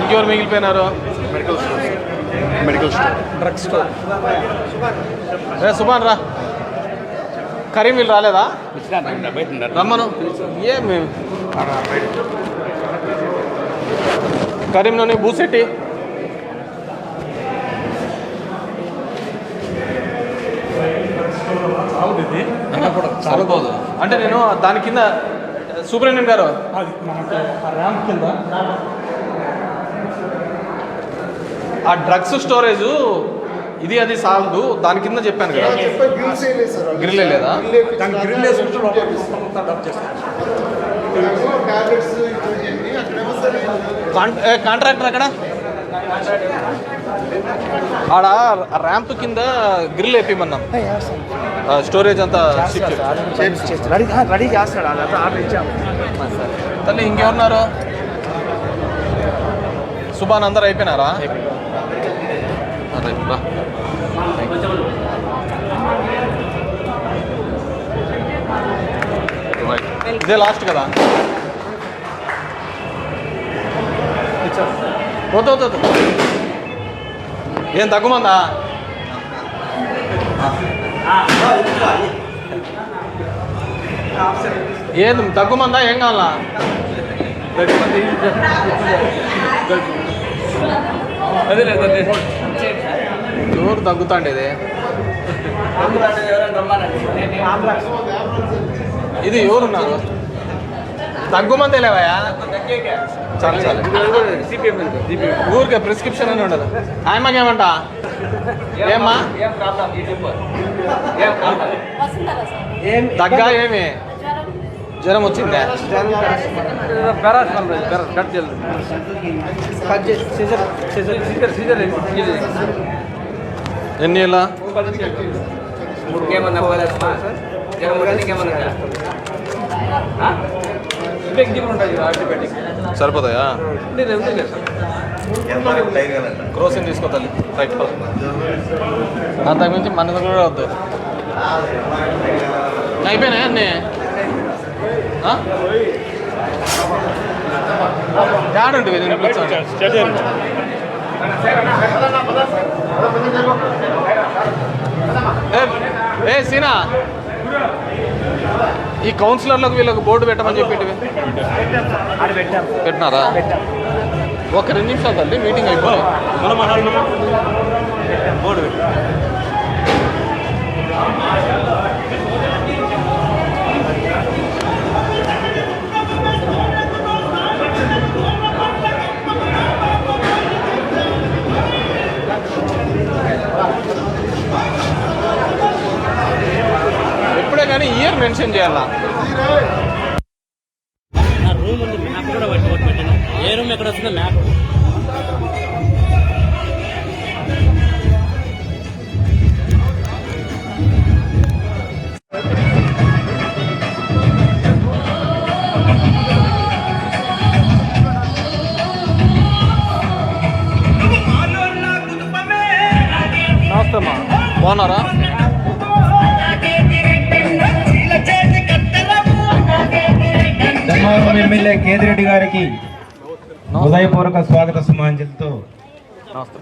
ఇంకెవరు మిగిలిపోయినారు? Medical store medical store drug store రే సుభాన్ రా. కరీం వీళ్ళు రాలేదా? రమ్మను. ఏమి కరీంలోని బూసెట్టి సరిపోదు అంటే నేను దాని కింద సూపరింటెండెంట్ గారు. అది మనకి ఆ ర్యాంప్ కింద. ఆ డ్రగ్స్ స్టోరేజ్ ఇది అది సాల్దు దాని కింద చెప్పాను కదా. గ్రిల్ లేదా దాని గ్రిల్ వేసుకుంటే లోపల డబ్ కాంట్రాక్టర్ అక్కడ? ఆడ ర్యాంప్ కింద గ్రిల్ వేపిమన్నాం. స్టోరేజ్ అంతా. రెడీ రెడీ చేస్తాడు అదంతా ఆర్డర్ ఇచ్చాము. తల్లి ఇంకెవరున్నారు? సుభాన్ అందరు అయిపోయినారా. ఇదే లాస్ట్ కదా? వద్దు వద్దు ఏం తగ్గుమందా? ఏది తగ్గుమందా? ఏం కావాలా? అదే లేదు ఎవరు తగ్గుతాండేది. ఇది ఎవరున్నారు? తగ్గుమందే లేవయా చాలు ఊరికే ప్రిస్క్రిప్షన్ అని ఉండదు. ఆయమ్మకేమంట? ఏమ్మా? తగ్గా ఏమి? జ్వరం వచ్చిందే? కట్ చేయాలి. కట్ చేసి సీజర్ సీజర్ సీజర్ సీజర్ ఎన్ని ఏమన్నా ఇంజెక్షన్ ఉంటుంది సరిపోతాయా? క్రోసిన్ తీసుకోతాలి రైట్ అంతకు మించి మనది కూడా వద్దు. అయిపోయినాయి అన్నీ? యాడుంటివి నేను ఏ సీనా. ఈ కౌన్సిలర్లకు వీళ్ళకి బోర్డు పెట్టమని చెప్పేటివి పెట్టినారా? ఒక రెండు నిమిషాలు తల్లి మీటింగ్ అయిపోయి కానీ ఇయర్ మెన్షన్ చేయాలా? రూమ్ ఉంది మ్యాప్ కూడా పెట్టాను ఏ రూమ్ ఎక్కడ వస్తుందో మ్యాప్ నమస్తే అమ్మా. బాగున్నారా? ధర్మవరం ఎమ్మెల్యే కేతిరెడ్డి గారికి హృదయపూర్వక స్వాగత సుమాంజలితో నమస్తే.